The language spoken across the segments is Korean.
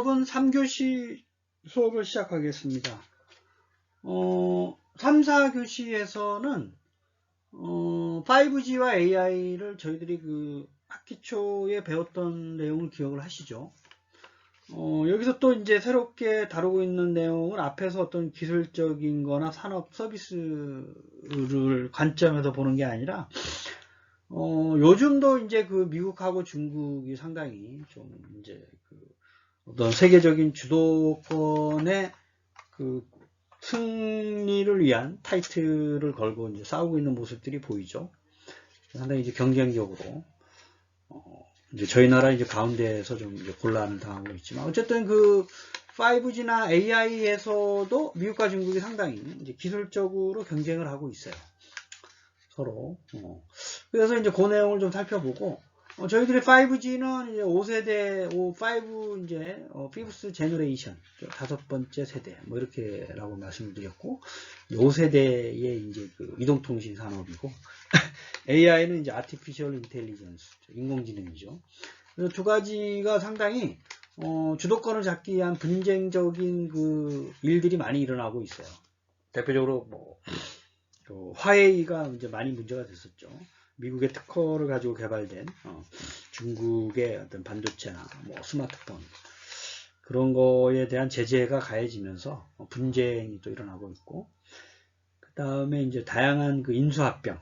수업은 3교시 수업을 시작하겠습니다. 어, 3, 4교시에서는 어, 5G와 AI를 저희들이 그 학기 초에 배웠던 내용을 기억을 하시죠. 어, 여기서 또 이제 새롭게 다루고 있는 내용은 앞에서 어떤 기술적인 거나 산업 서비스를 관점에서 보는 게 아니라 어, 요즘도 이제 그 미국하고 중국이 상당히 좀 이제 그 어떤 세계적인 주도권의 그 승리를 위한 타이틀을 걸고 이제 싸우고 있는 모습들이 보이죠. 상당히 이제 경쟁적으로 어, 이제 저희 나라 이제 가운데에서 좀 이제 곤란을 당하고 있지만 어쨌든 그 5G나 AI에서도 미국과 중국이 상당히 이제 기술적으로 경쟁을 하고 있어요. 서로. 어. 그래서 이제 그 내용을 좀 살펴보고 어, 저희들이 5G는 이제 5세대, 5, 5 이제 어, 피브스 제너레이션 다섯 번째 세대 뭐 이렇게라고 말씀을 드렸고 5세대의 이제 그 이동통신 산업이고 AI는 이제 아티피셜 인텔리전스 인공지능이죠. 두 가지가 상당히 어, 주도권을 잡기 위한 분쟁적인 그 일들이 많이 일어나고 있어요. 대표적으로 뭐그 화웨이가 이제 많이 문제가 됐었죠. 미국의 특허를 가지고 개발된 어, 중국의 어떤 반도체나 뭐 스마트폰 그런 거에 대한 제재가 가해지면서 분쟁이 또 일어나고 있고 그 다음에 이제 다양한 그 인수합병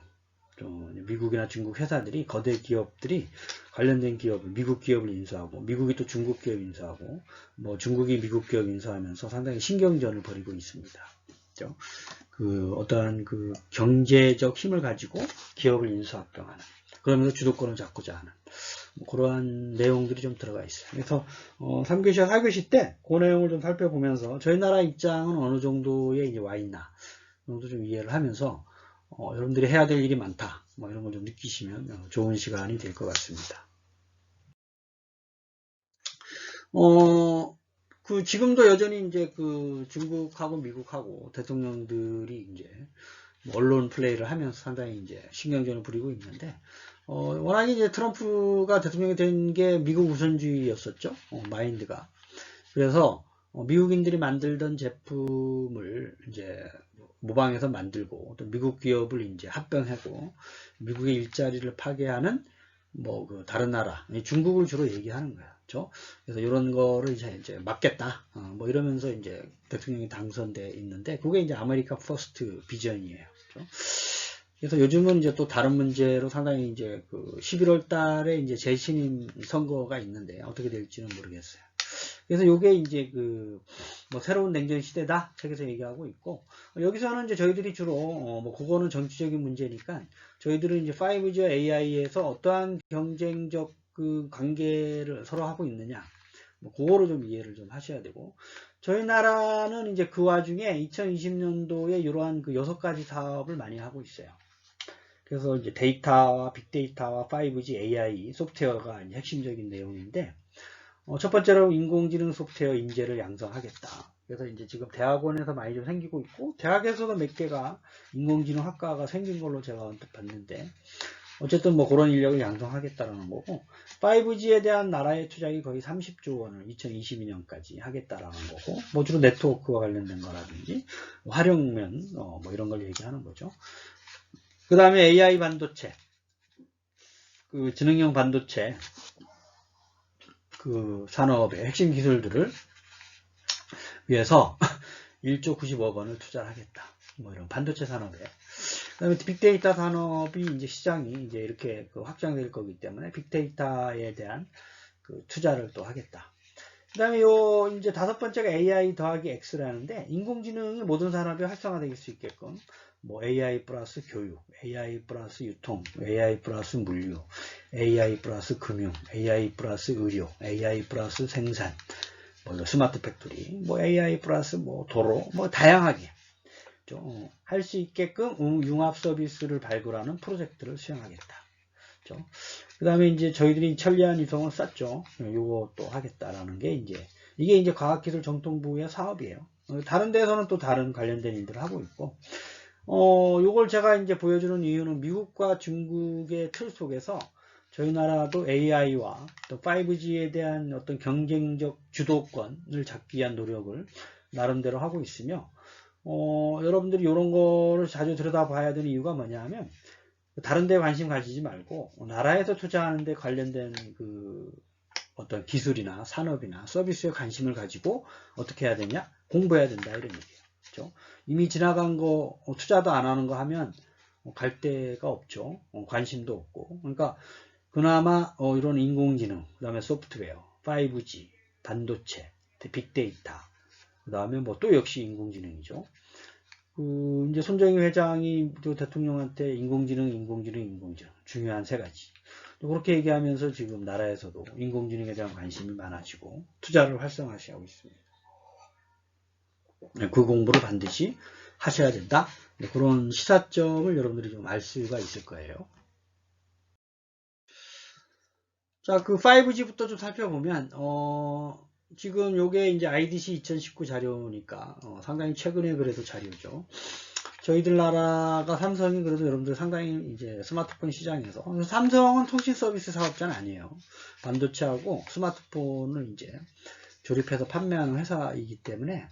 미국이나 중국 회사들이 거대 기업들이 관련된 기업을 미국 기업을 인수하고 미국이 또 중국 기업 인수하고 뭐 중국이 미국 기업 인수하면서 상당히 신경전을 벌이고 있습니다. 그렇죠? 그 어떠한 그 경제적 힘을 가지고 기업을 인수합병하는 그러면서 주도권을 잡고자 하는 뭐 그러한 내용들이 좀 들어가 있어요. 그래서 어, 3교시와 4교시 때 그 내용을 좀 살펴보면서 저희 나라 입장은 어느 정도에 이제 와 있나 정도 좀 이해를 하면서 어, 여러분들이 해야 될 일이 많다 뭐 이런 걸 좀 느끼시면 어, 좋은 시간이 될 것 같습니다. 어, 그 지금도 여전히 이제 그 중국하고 미국하고 대통령들이 이제 뭐 언론 플레이를 하면서 상당히 이제 신경전을 부리고 있는데 어 워낙에 이제 트럼프가 대통령이 된 게 미국 우선주의였었죠 어, 마인드가 그래서 어, 미국인들이 만들던 제품을 이제 모방해서 만들고 또 미국 기업을 이제 합병하고 미국의 일자리를 파괴하는 뭐 그 다른 나라 중국을 주로 얘기하는 거야. 그렇죠? 그래서 이런 거를 이제, 이제 막겠다. 어, 뭐 이러면서 이제 대통령이 당선돼 있는데 그게 이제 아메리카 퍼스트 비전이에요. 그렇죠? 그래서 요즘은 이제 또 다른 문제로 상당히 이제 그 11월 달에 이제 재신임 선거가 있는데 어떻게 될지는 모르겠어요. 그래서 이게 이제 그 뭐 새로운 냉전 시대다 책에서 얘기하고 있고 여기서는 이제 저희들이 주로 어 뭐 그거는 정치적인 문제니까 저희들은 이제 5G와 AI에서 어떠한 경쟁적 그 관계를 서로 하고 있느냐 뭐 그거를 좀 이해를 좀 하셔야 되고 저희 나라는 이제 그 와중에 2020년도에 이러한 그 여섯 가지 사업을 많이 하고 있어요. 그래서 이제 데이터와 빅데이터와 5G AI 소프트웨어가 핵심적인 내용인데 어, 첫 번째로 인공지능 소프트웨어 인재를 양성하겠다. 그래서 이제 지금 대학원에서 많이 좀 생기고 있고 대학에서도 몇 개가 인공지능 학과가 생긴 걸로 제가 언뜻 봤는데 어쨌든 뭐 그런 인력을 양성하겠다라는 거고 5G에 대한 나라의 투자가 거의 30조 원을 2022년까지 하겠다라는 거고 뭐 주로 네트워크와 관련된 거라든지 활용면 어, 뭐 이런 걸 얘기하는 거죠. 그 다음에 AI 반도체 그 지능형 반도체 그 산업의 핵심 기술들을 위해서 1조 90억 원을 투자하겠다. 뭐 이런 반도체 산업에. 그 다음에 빅데이터 산업이 이제 시장이 이제 이렇게 그 확장될 거기 때문에 빅데이터에 대한 그 투자를 또 하겠다. 그 다음에 요 이제 다섯 번째가 AI 더하기 X라는데 인공지능이 모든 산업에 활성화될 수 있게끔 뭐 AI 플러스 교육, AI 플러스 유통, AI 플러스 물류, AI 플러스 금융, AI 플러스 의료, AI 플러스 생산, 뭐 스마트 팩토리, 뭐 AI 플러스 뭐 도로, 뭐 다양하게 할 수 있게끔 융합 서비스를 발굴하는 프로젝트를 수행하겠다. 그 다음에 이제 저희들이 천리안 위성을 쐈죠. 요것도 하겠다라는 게 이제 이게 이제 과학기술 정통부의 사업이에요. 다른 데서는 또 다른 관련된 일들을 하고 있고 어, 요걸 제가 이제 보여주는 이유는 미국과 중국의 틀 속에서 저희 나라도 AI와 또 5G에 대한 어떤 경쟁적 주도권을 잡기 위한 노력을 나름대로 하고 있으며, 어, 여러분들이 이런 거를 자주 들여다봐야 되는 이유가 뭐냐 하면, 다른 데 관심 가지지 말고, 나라에서 투자하는 데 관련된 그 어떤 기술이나 산업이나 서비스에 관심을 가지고 어떻게 해야 되냐? 공부해야 된다, 이런 얘기예요. 그죠? 이미 지나간 거, 어, 투자도 안 하는 거 하면 어, 갈 데가 없죠. 어, 관심도 없고. 그러니까 그나마 어, 이런 인공지능, 그 다음에 소프트웨어, 5G, 반도체, 빅데이터, 그 다음에 뭐 또 역시 인공지능이죠. 그 이제 손정희 회장이 또 대통령한테 인공지능, 인공지능, 인공지능 중요한 세 가지. 또 그렇게 얘기하면서 지금 나라에서도 인공지능에 대한 관심이 많아지고 투자를 활성화하고 있습니다. 네, 그 공부를 반드시 하셔야 된다. 네, 그런 시사점을 여러분들이 좀 알 수가 있을 거예요. 자, 그 5G부터 좀 살펴보면, 어, 지금 요게 이제 IDC 2019 자료니까, 어, 상당히 최근에 그래도 자료죠. 저희들 나라가 삼성이 그래도 여러분들 상당히 이제 스마트폰 시장에서, 삼성은 통신 서비스 사업자는 아니에요. 반도체하고 스마트폰을 이제 조립해서 판매하는 회사이기 때문에,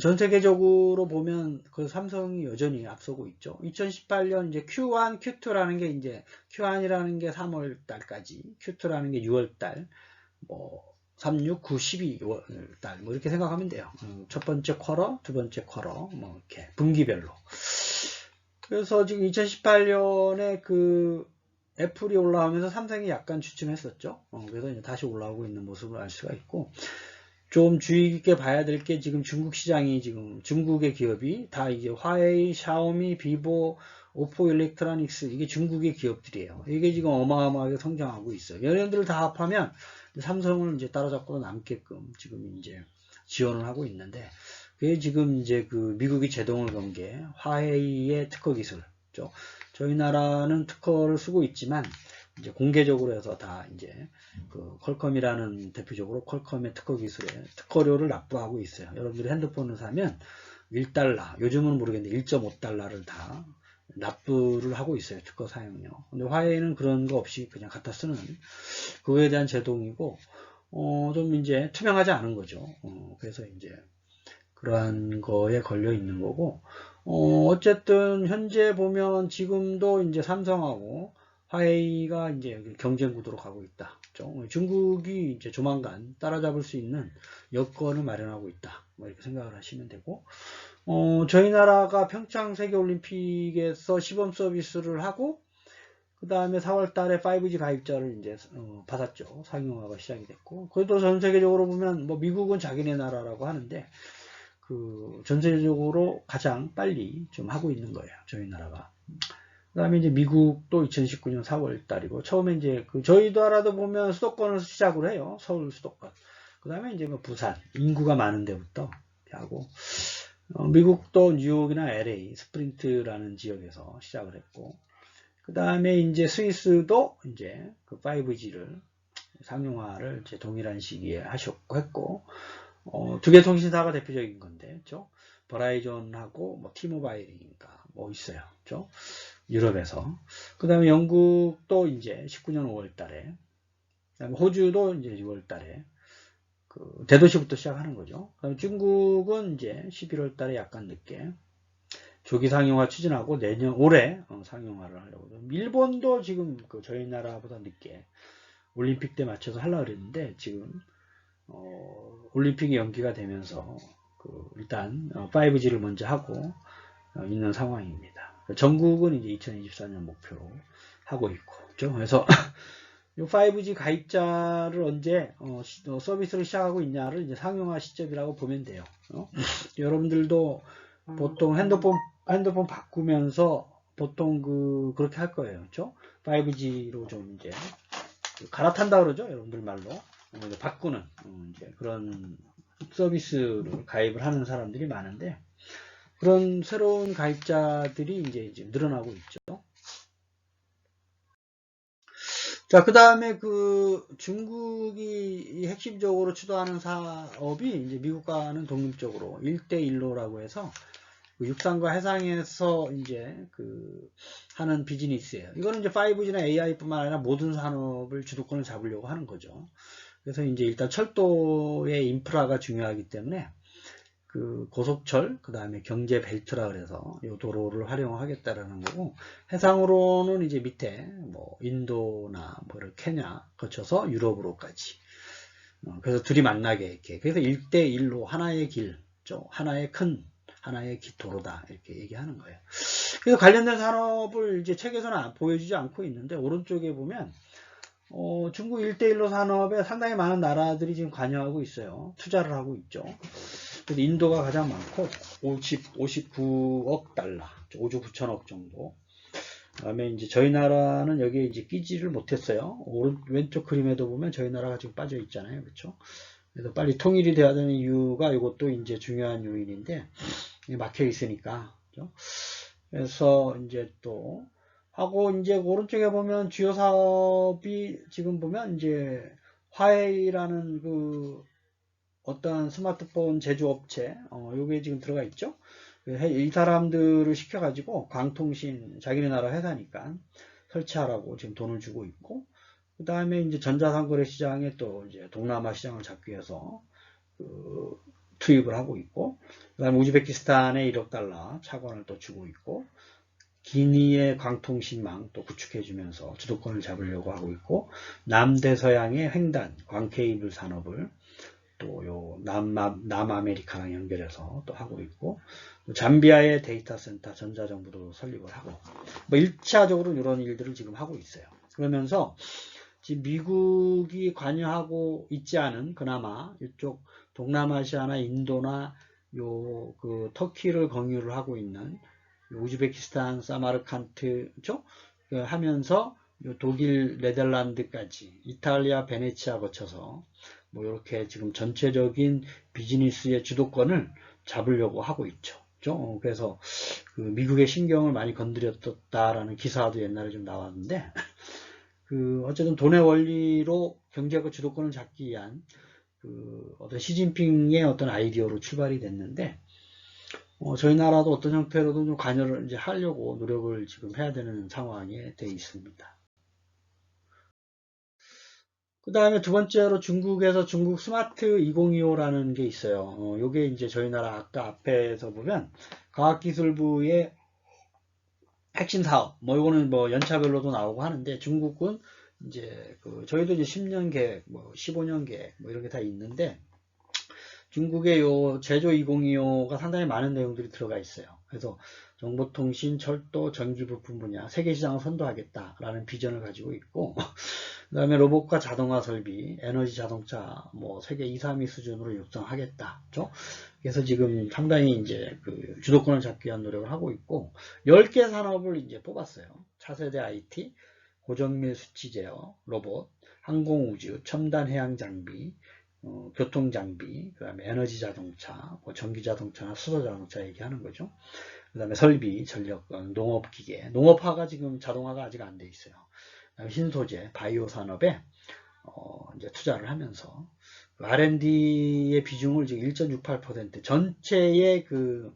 전 세계적으로 보면 그 삼성이 여전히 앞서고 있죠. 2018년 이제 Q1, Q2라는 게 이제 Q1이라는 게 3월 달까지, Q2라는 게 6월 달, 뭐 3, 6, 9, 12월 달, 뭐 이렇게 생각하면 돼요. 음, 첫 번째 쿼러, 두 번째 쿼러, 뭐 이렇게 분기별로. 그래서 지금 2018년에 그 애플이 올라오면서 삼성이 약간 주춤했었죠. 어, 그래서 이제 다시 올라오고 있는 모습을 알 수가 있고. 좀 주의 깊게 봐야 될 게 지금 중국 시장이 지금 중국의 기업이 다 이제 화웨이, 샤오미, 비보, 오포 일렉트로닉스 이게 중국의 기업들이에요. 이게 지금 어마어마하게 성장하고 있어요. 얘네들 다 합하면 삼성을 이제 따라잡고 남게끔 지금 이제 지원을 하고 있는데 그게 지금 이제 그 미국이 제동을 건 게 화웨이의 특허 기술죠. 저희 나라는 특허를 쓰고 있지만 이제 공개적으로 해서 다 이제 그 퀄컴이라는 대표적으로 퀄컴의 특허 기술에 특허료를 납부하고 있어요. 여러분들이 핸드폰을 사면 1달러, 요즘은 모르겠는데 1.5달러를 다 납부를 하고 있어요. 특허 사용료. 근데 화웨이는 그런 거 없이 그냥 갖다 쓰는 그거에 대한 제동이고 어, 좀 이제 투명하지 않은 거죠. 어, 그래서 이제 그러한 거에 걸려 있는 거고 어, 어쨌든 현재 보면 지금도 이제 삼성하고 화웨이가 이제 경쟁 구도로 가고 있다. 중국이 이제 조만간 따라잡을 수 있는 여건을 마련하고 있다. 뭐 이렇게 생각을 하시면 되고, 어, 저희 나라가 평창 세계올림픽에서 시범 서비스를 하고, 그 다음에 4월 달에 5G 가입자를 이제 어, 받았죠. 상용화가 시작이 됐고, 그래도 전 세계적으로 보면 뭐 미국은 자기네 나라라고 하는데, 그 전 세계적으로 가장 빨리 좀 하고 있는 거예요. 저희 나라가. 그 다음에 이제 미국도 2019년 4월 달이고, 처음에 이제 그 저희 나라도 보면 수도권을 시작을 해요. 서울 수도권. 그 다음에 이제 뭐 부산, 인구가 많은 데부터 하고, 어, 미국도 뉴욕이나 LA, 스프린트라는 지역에서 시작을 했고, 그 다음에 이제 스위스도 이제 그 5G를 상용화를 이제 동일한 시기에 하셨고 했고, 어, 두 개 통신사가 대표적인 건데, 그죠? 버라이전하고 뭐 티모바일인가 뭐 있어요. 그죠? 유럽에서. 그 다음에 영국도 이제 19년 5월 달에, 그다음에 호주도 이제 6월 달에, 그 대도시부터 시작하는 거죠. 중국은 이제 11월 달에 약간 늦게, 조기 상용화 추진하고 내년, 올해 어, 상용화를 하려고. 일본도 지금 그 저희 나라보다 늦게 올림픽 때 맞춰서 하려고 그랬는데, 지금, 어, 올림픽이 연기가 되면서, 그 일단 5G를 먼저 하고 어, 있는 상황입니다. 전국은 이제 2024년 목표로 하고 있고, 그죠? 그래서 이 5G 가입자를 언제 어, 시- 어, 서비스를 시작하고 있냐를 이제 상용화 시점이라고 보면 돼요. 어? 여러분들도 보통 핸드폰 핸드폰 바꾸면서 보통 그 그렇게 할 거예요, 그렇죠? 5G로 좀 이제 그 갈아탄다 그러죠, 여러분들 말로 어, 바꾸는 어, 이제 그런 서비스를 가입을 하는 사람들이 많은데 그런 새로운 가입자들이 이제, 이제 늘어나고 있죠. 자, 그 다음에 그 중국이 핵심적으로 주도하는 사업이 이제 미국과는 독립적으로 1대1로라고 해서 그 육상과 해상에서 이제 그 하는 비즈니스예요. 이거는 이제 5G나 AI뿐만 아니라 모든 산업을 주도권을 잡으려고 하는 거죠. 그래서 이제 일단 철도의 인프라가 중요하기 때문에 그 고속철, 그 다음에 경제 벨트라 그래서 이 도로를 활용하겠다라는 거고 해상으로는 이제 밑에 뭐 인도나 뭐 케냐 거쳐서 유럽으로까지 어, 그래서 둘이 만나게 이렇게 그래서 1대1로 하나의 길, 하나의 큰 하나의 도로다 이렇게 얘기하는 거예요. 그래서 관련된 산업을 이제 책에서는 보여주지 않고 있는데 오른쪽에 보면 어, 중국 1대1로 산업에 상당히 많은 나라들이 지금 관여하고 있어요. 투자를 하고 있죠. 그래서 인도가 가장 많고 50, 59억 달러, 5조 9천억 정도. 그다음에 이제 저희 나라는 여기에 이제 끼지를 못했어요. 오른 왼쪽 그림에도 보면 저희 나라가 지금 빠져 있잖아요, 그렇죠? 그래서 빨리 통일이 돼야 되는 이유가 이것도 이제 중요한 요인인데 막혀 있으니까, 그렇죠? 그래서 이제 또 하고 이제 오른쪽에 보면 주요 사업이 지금 보면 이제 화웨이라는 그 어떤 스마트폰 제조업체, 어, 요게 지금 들어가 있죠. 그이 사람들을 시켜가지고 광통신 자기네 나라 회사니까 설치하라고 지금 돈을 주고 있고, 그 다음에 이제 전자상거래 시장에 또 이제 동남아 시장을 잡기 위해서 그 투입을 하고 있고, 그 다음에 우즈베키스탄에 1억 달러 차관을 또 주고 있고, 기니의 광통신망 또 구축해주면서 주도권을 잡으려고 하고 있고, 남대서양의 횡단, 광케이블 산업을 또요 남남 남아메리카랑 연결해서 또 하고 있고 잠비아의 데이터 센터 전자정부도 설립을 하고 뭐 1차적으로 이런 일들을 지금 하고 있어요. 그러면서 지금 미국이 관여하고 있지 않은 그나마 이쪽 동남아시아나 인도나 요 그 터키를 공유를 하고 있는 우즈베키스탄, 사마르칸트 쪽 하면서 독일, 네덜란드까지 이탈리아, 베네치아 거쳐서 뭐 이렇게 지금 전체적인 비즈니스의 주도권을 잡으려고 하고 있죠. 어, 그래서 그 미국의 신경을 많이 건드렸다라는 기사도 옛날에 좀 나왔는데 그 어쨌든 돈의 원리로 경제가 주도권을 잡기 위한 그 어떤 시진핑의 어떤 아이디어로 출발이 됐는데 어, 저희 나라도 어떤 형태로도 좀 관여를 이제 하려고 노력을 지금 해야 되는 상황에 돼 있습니다. 그 다음에 두 번째로 중국에서 중국 스마트 2025라는 게 있어요. 어, 요게 이제 저희 나라 아까 앞에서 보면 과학기술부의 핵심 사업, 뭐 요거는 뭐 연차별로도 나오고 하는데 중국은 이제 그 저희도 이제 10년 계획, 뭐 15년 계획, 뭐 이런 게 다 있는데 중국의 요 제조 2025가 상당히 많은 내용들이 들어가 있어요. 그래서 정보통신, 철도, 전기부품 분야 세계 시장을 선도하겠다라는 비전을 가지고 있고 그 다음에 로봇과 자동화 설비, 에너지 자동차 뭐 세계 2, 3위 수준으로 육성하겠다. 그렇죠? 그래서 지금 상당히 이제 그 주도권을 잡기 위한 노력을 하고 있고 10개 산업을 이제 뽑았어요. 차세대 IT, 고정밀 수치 제어, 로봇, 항공우주, 첨단 해양 장비, 어, 교통장비, 그 다음에 에너지 자동차, 뭐 전기자동차나 수소자동차 얘기하는 거죠. 그 다음에 설비, 전력, 어, 농업기계, 농업화가 지금 자동화가 아직 안 돼 있어요. 신소재, 바이오 산업에 어, 이제 투자를 하면서 그 R&D의 비중을 지금 1.68% 전체의 그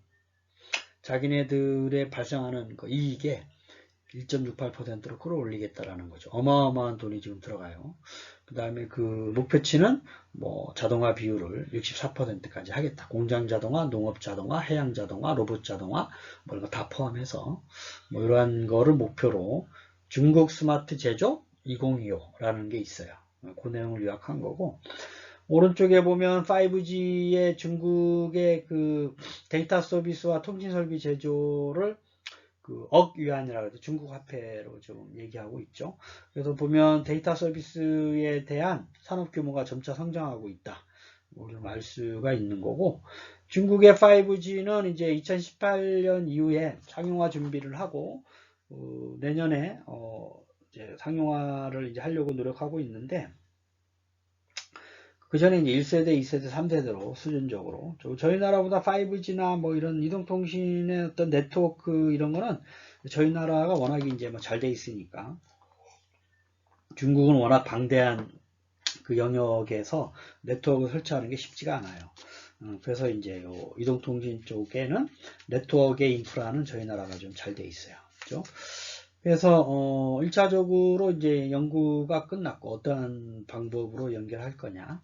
자기네들의 발생하는 그 이익에 1.68%로 끌어올리겠다라는 거죠. 어마어마한 돈이 지금 들어가요. 그 다음에 그 목표치는 뭐 자동화 비율을 64%까지 하겠다. 공장 자동화, 농업 자동화, 해양 자동화, 로봇 자동화 뭐 이런 거 다 포함해서 뭐 이러한 거를 목표로 중국 스마트 제조 2025라는 게 있어요. 그 내용을 요약한 거고 오른쪽에 보면 5G의 중국의 그 데이터 서비스와 통신 설비 제조를 그억 위안이라고 해서 중국 화폐로 좀 얘기하고 있죠. 그래서 보면 데이터 서비스에 대한 산업 규모가 점차 성장하고 있다. 우리는 알 수가 있는 거고 중국의 5G는 이제 2018년 이후에 상용화 준비를 하고 어, 내년에 어, 이제 상용화를 이제 하려고 노력하고 있는데 그 전에 이제 1세대, 2세대, 3세대로 수준적으로 저희 나라보다 5G나 뭐 이런 이동통신의 어떤 네트워크 이런 거는 저희 나라가 워낙에 이제 뭐 잘 돼 있으니까 중국은 워낙 방대한 그 영역에서 네트워크 설치하는 게 쉽지가 않아요. 어, 그래서 이제 요 이동통신 쪽에는 네트워크의 인프라는 저희 나라가 좀 잘 돼 있어요. 그죠? 그래서 어 1차적으로 이제 연구가 끝났고 어떠한 방법으로 연결할 거냐.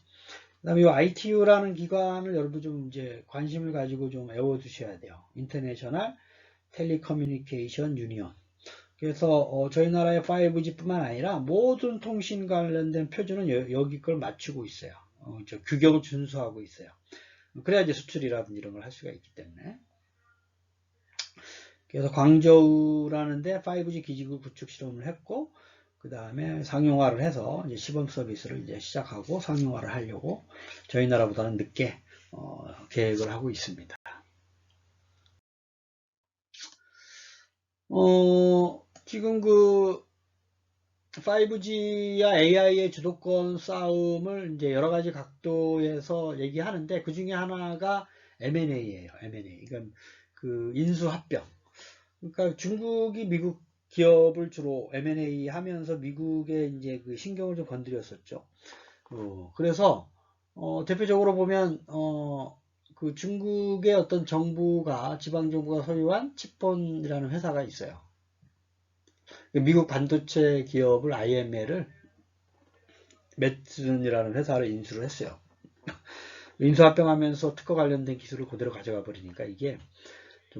그다음에 이 ITU라는 기관을 여러분 좀 이제 관심을 가지고 좀 외워 두셔야 돼요. 인터내셔널 텔리커뮤니케이션 유니언. 그래서 어 저희 나라의 5G뿐만 아니라 모든 통신 관련된 표준은 여, 기걸 맞추고 있어요. 어, 저 규격을 준수하고 있어요. 그래야 이제 수출이라든지 이런 걸 할 수가 있기 때문에. 그래서 광저우라는데 5G 기지국 구축 실험을 했고, 그 다음에 상용화를 해서 이제 시범 서비스를 이제 시작하고 상용화를 하려고 저희 나라보다는 늦게 어, 계획을 하고 있습니다. 어, 지금 그 5G와 AI의 주도권 싸움을 이제 여러 가지 각도에서 얘기하는데 그 중에 하나가 M&A예요. M&A. 그러니까 그 인수합병. 그러니까 중국이 미국 기업을 주로 M&A 하면서 미국의 이제 그 신경을 좀 건드렸었죠. 어, 그래서 어, 대표적으로 보면 어, 그 중국의 어떤 정부가 지방 정부가 소유한 칩폰이라는 회사가 있어요. 미국 반도체 기업을 IML을 매슨이라는 회사를 인수를 했어요. 인수합병하면서 특허 관련된 기술을 그대로 가져가 버리니까 이게 좀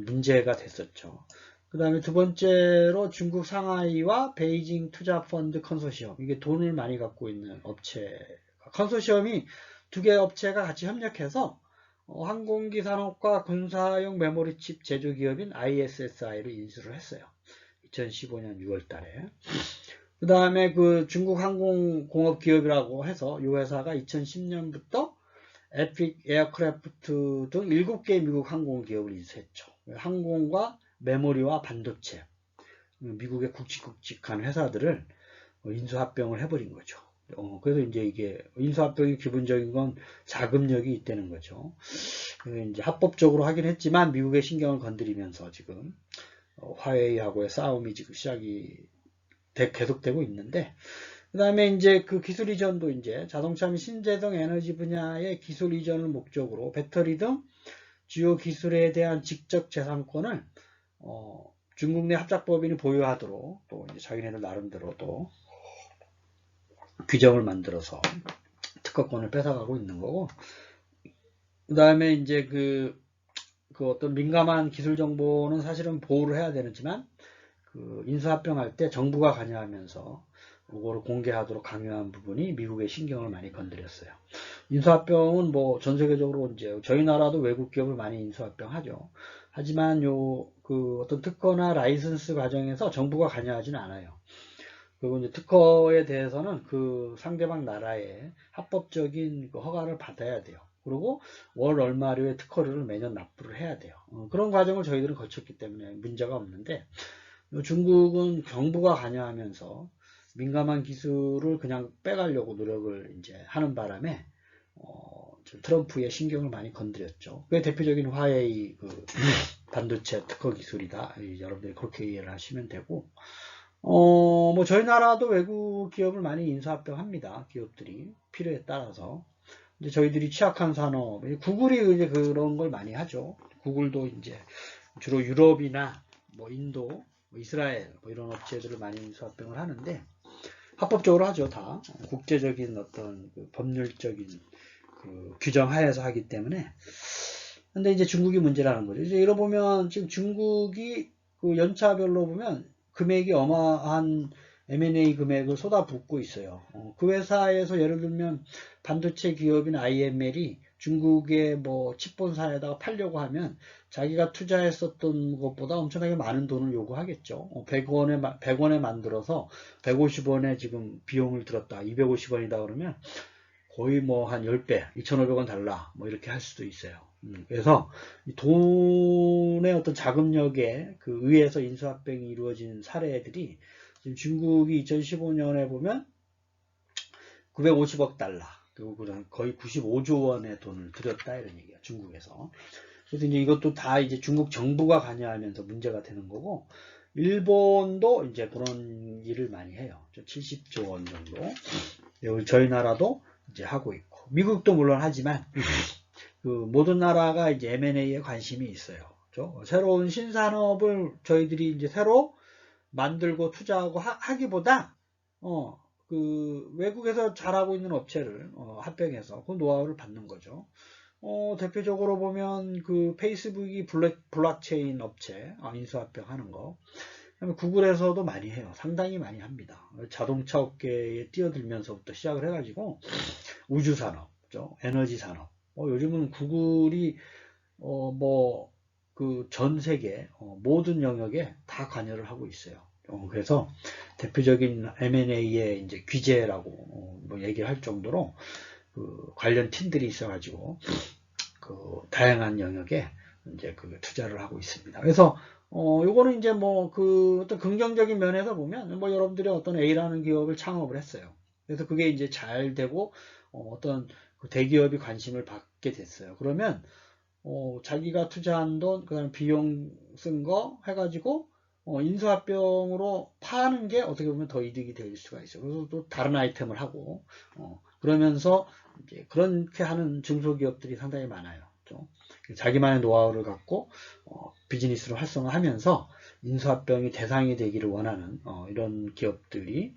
문제가 됐었죠. 그 다음에 두 번째로 중국 상하이와 베이징 투자펀드 컨소시엄 이게 돈을 많이 갖고 있는 업체 컨소시엄이 두 개 업체가 같이 협력해서 어, 항공기 산업과 군사용 메모리 칩 제조 기업인 ISSI를 인수를 했어요. 2015년 6월 달에. 그 다음에 그 중국 항공공업 기업이라고 해서 이 회사가 2010년부터 에픽 에어크래프트 등 7개 미국 항공 기업을 인수했죠. 항공과 메모리와 반도체, 미국의 굵직굵직한 회사들을 인수합병을 해버린 거죠. 어, 그래서 이제 이게 인수합병의 기본적인 건 자금력이 있다는 거죠. 이제 합법적으로 하긴 했지만 미국의 신경을 건드리면서 지금 어, 화웨이하고의 싸움이 지금 시작이 되, 계속되고 있는데 그 다음에 이제 그 기술 이전도 이제 자동차 및 신재생 에너지 분야의 기술 이전을 목적으로 배터리 등 주요 기술에 대한 직접 재산권을 어, 중국 내 합작법인이 보유하도록 또 자기네들 나름대로 또 규정을 만들어서 특허권을 뺏어가고 있는 거고 그 다음에 이제 그, 그 어떤 민감한 기술 정보는 사실은 보호를 해야 되지만 그 인수합병할 때 정부가 관여하면서 그거를 공개하도록 강요한 부분이 미국의 신경을 많이 건드렸어요. 인수합병은 뭐 전 세계적으로 이제 저희 나라도 외국 기업을 많이 인수합병하죠. 하지만 요 그 어떤 특허나 라이선스 과정에서 정부가 관여하지는 않아요. 그리고 이제 특허에 대해서는 그 상대방 나라의 합법적인 그 허가를 받아야 돼요. 그리고 월 얼마료의 특허료를 매년 납부를 해야 돼요. 어, 그런 과정을 저희들은 거쳤기 때문에 문제가 없는데 중국은 정부가 관여하면서 민감한 기술을 그냥 빼가려고 노력을 이제 하는 바람에 어, 트럼프의 신경을 많이 건드렸죠. 그게 대표적인 화웨이 그 반도체 특허 기술이다. 여러분들이 그렇게 이해를 하시면 되고, 어, 뭐 저희 나라도 외국 기업을 많이 인수합병합니다. 기업들이 필요에 따라서 이제 저희들이 취약한 산업, 구글이 이제 그런 걸 많이 하죠. 구글도 이제 주로 유럽이나 뭐 인도, 뭐 이스라엘 뭐 이런 업체들을 많이 인수합병을 하는데 합법적으로 하죠 다. 국제적인 어떤 그 법률적인 그 규정 하에서 하기 때문에. 근데 이제 중국이 문제라는 거죠. 이제 이러 보면 지금 중국이 그 연차별로 보면 금액이 어마한 M&A 금액을 쏟아붓고 있어요. 어, 그 회사에서 예를 들면 반도체 기업인 IML이 중국의 뭐 칩본사에다가 팔려고 하면 자기가 투자했었던 것보다 엄청나게 많은 돈을 요구하겠죠. 100원에, 어, 100원에 만들어서 150원에 지금 비용을 들었다. 250원이다 그러면 거의 뭐 한 10배, 2,500원 달라. 뭐 이렇게 할 수도 있어요. 음, 그래서 돈의 어떤 자금력에 그 의해서 인수합병이 이루어진 사례들이 지금 중국이 2015년에 보면 950억 달러 그리고 거의 95조 원의 돈을 들였다 이런 얘기야 중국에서 그래서 이제 이것도 다 이제 중국 정부가 관여하면서 문제가 되는 거고 일본도 이제 그런 일을 많이 해요 70조 원 정도 저희 나라도 이제 하고 있고 미국도 물론 하지만 그 모든 나라가 이제 M&A에 관심이 있어요. 그죠? 새로운 신산업을 저희들이 이제 새로 만들고 투자하고 하, 기보다 어, 그 외국에서 잘하고 있는 업체를 어, 합병해서 그 노하우를 받는 거죠. 어, 대표적으로 보면 그 페이스북이 블랙, 블록체인 업체 아, 인수합병하는 거. 그다음에 구글에서도 많이 해요. 상당히 많이 합니다. 자동차 업계에 뛰어들면서부터 시작을 해가지고 우주 산업? 에너지 산업. 어, 요즘은 구글이 어, 뭐그 전 세계 어, 모든 영역에 다 관여를 하고 있어요. 어, 그래서 대표적인 M&A의 이제 규제라고 어, 뭐 얘기를 할 정도로 그 관련 팀들이 있어가지고 그 다양한 영역에 이제 그 투자를 하고 있습니다. 그래서 어 요거는 이제 뭐 그 어떤 긍정적인 면에서 보면 뭐 여러분들이 어떤 A라는 기업을 창업을 했어요. 그래서 그게 이제 잘 되고 어, 어떤 그 대기업이 관심을 받게 됐어요. 그러면 어, 자기가 투자한 돈, 그 다음에 비용 쓴 거 해가지고 어, 인수합병으로 파는 게 어떻게 보면 더 이득이 될 수가 있어요. 그래서 또 다른 아이템을 하고 어, 그러면서 이제 그렇게 하는 중소기업들이 상당히 많아요. 자기만의 노하우를 갖고 어, 비즈니스를 활성화하면서 인수합병이 대상이 되기를 원하는 어, 이런 기업들이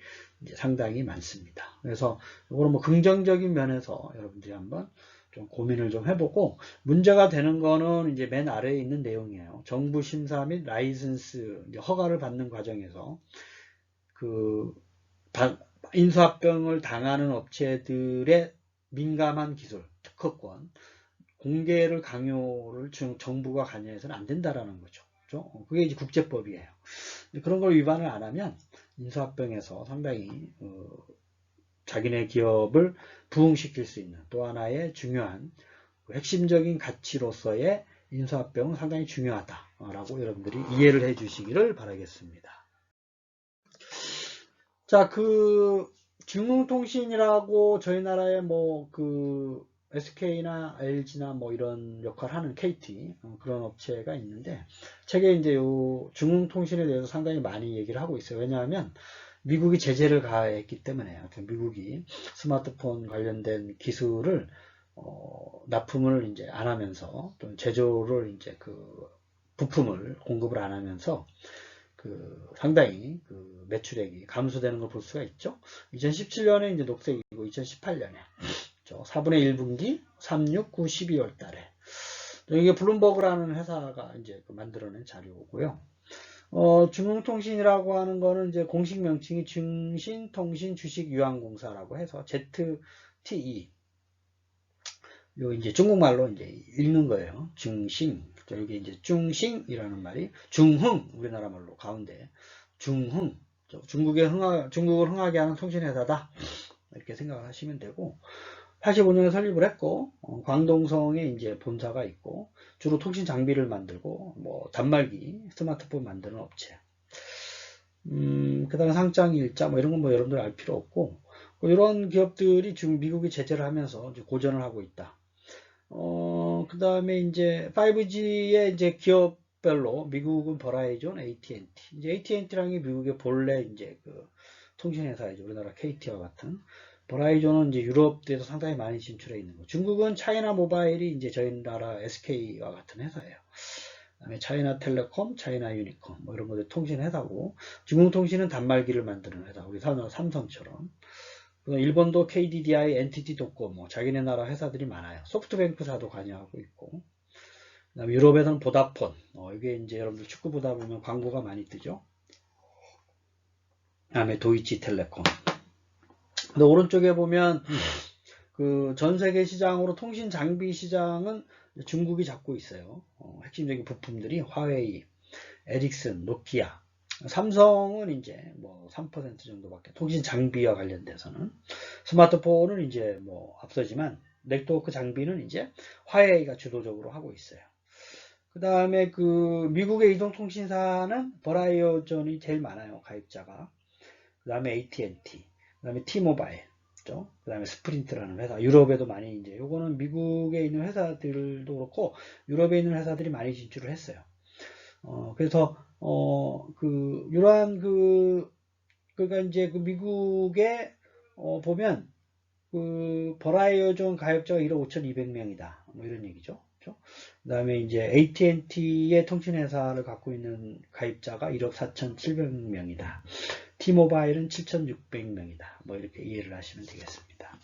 상당히 많습니다. 그래서 이거는 뭐 긍정적인 면에서 여러분들이 한번 좀 고민을 좀 해보고 문제가 되는 거는 이제 맨 아래에 있는 내용이에요. 정부 심사 및 라이선스 허가를 받는 과정에서 그 인수합병을 당하는 업체들의 민감한 기술, 특허권, 공개를 강요를 정부가 관여해서는 안 된다라는 거죠. 어, 그게 이제 국제법이에요. 그런 걸 위반을 안 하면 인수합병에서 상당히 어, 자기네 기업을 부흥시킬 수 있는 또 하나의 중요한 그 핵심적인 가치로서의 인수합병은 상당히 중요하다라고 여러분들이 이해를 해 주시기를 바라겠습니다. 자, 그 중흥통신이라고 저희 나라에 뭐그 SK나 LG나 뭐 이런 역할을 하는 KT 어, 그런 업체가 있는데 책에 이제 요 중흥통신에 대해서 상당히 많이 얘기를 하고 있어요. 왜냐하면 미국이 제재를 가했기 때문에요. 미국이 스마트폰 관련된 기술을 어, 납품을 이제 안 하면서 또 제조를 이제 그 부품을 공급을 안 하면서 그 상당히 그 매출액이 감소되는 걸 볼 수가 있죠. 2017년에 이제 녹색이고 2018년에 4분의 1분기 3, 6, 9, 12월 달에 이게 블룸버그라는 회사가 이제 그 만들어낸 자료고요. 어, 중흥통신이라고 하는 거는 이제 공식 명칭이 중신통신 주식유한공사라고 해서 ZTE. 요 이제 중국말로 이제 읽는 거예요. 중신. 여기 이제 중싱이라는 말이 중흥 우리나라 말로 가운데 중흥 중국의 흥하, 중국을 흥하게 하는 통신회사다 이렇게 생각을 하시면 되고 85년에 설립을 했고 어, 광동성에 이제 본사가 있고 주로 통신 장비를 만들고 뭐 단말기 스마트폰 만드는 업체. 음, 그 다음에 상장 일자 뭐 이런 건 뭐 여러분들 알 필요 없고 뭐 이런 기업들이 지금 미국이 제재를 하면서 고전을 하고 있다. 어, 그 다음에 이제 5G의 이제 기업별로 미국은 버라이존, AT&T 게 미국의 본래 이제 그 통신회사이죠. 우리나라 KT와 같은 버라이존은 이제 유럽에도 상당히 많이 진출해 있는 거. 중국은 차이나 모바일이 이제 저희 나라 SK와 같은 회사예요. 그다음에 차이나 텔레콤, 차이나 유니콤 뭐 이런 것들 통신 회사고 중국통신은 단말기를 만드는 회사. 우리 삼성처럼. 일본도 KDDI, NTT 도코 뭐 자기네 나라 회사들이 많아요. 소프트뱅크사도 관여하고 있고. 그다음에 유럽에서는 보다폰. 어, 이게 이제 여러분들 축구 보다 보면 광고가 많이 뜨죠. 그다음에 도이치 텔레콤. 근데 오른쪽에 보면 그 전 세계 시장으로 통신 장비 시장은 중국이 잡고 있어요. 어, 핵심적인 부품들이 화웨이, 에릭슨, 노키아, 삼성은 이제 뭐 3% 정도밖에 통신 장비와 관련돼서는 스마트폰은 이제 뭐 앞서지만 네트워크 장비는 이제 화웨이가 주도적으로 하고 있어요. 그 다음에 그 미국의 이동통신사는 버라이어전이 제일 많아요 가입자가. 그 다음에 AT&T. 그 다음에 티모바일, 그 다음에 스프린트라는 회사, 유럽에도 많이 이제, 요거는 미국에 있는 회사들도 그렇고, 유럽에 있는 회사들이 많이 진출을 했어요. 어, 그래서, 어, 그, 이러한 그, 그니까 이제 그 미국에, 어, 보면, 그 버라이어존 가입자가 1억 5,200명이다. 뭐 이런 얘기죠. 그 다음에 이제 AT&T의 통신회사를 갖고 있는 가입자가 1억 4,700명이다. T모바일은 7,600명이다. 뭐 이렇게 이해를 하시면 되겠습니다.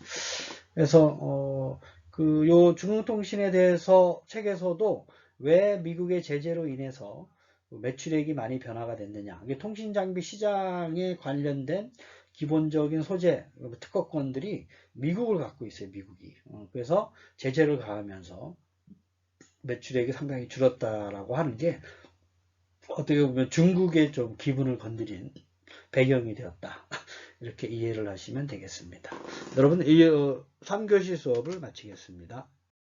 그래서 어, 그 요 중흥통신에 대해서 책에서도 왜 미국의 제재로 인해서 매출액이 많이 변화가 됐느냐. 이게 통신 장비 시장에 관련된 기본적인 소재, 특허권들이 미국을 갖고 있어요, 미국이. 어, 그래서 제재를 가하면서 매출액이 상당히 줄었다라고 하는 게 어떻게 보면 중국의 좀 기분을 건드린 배경이 되었다. 이렇게 이해를 하시면 되겠습니다. 여러분, 이 3교시 수업을 마치겠습니다.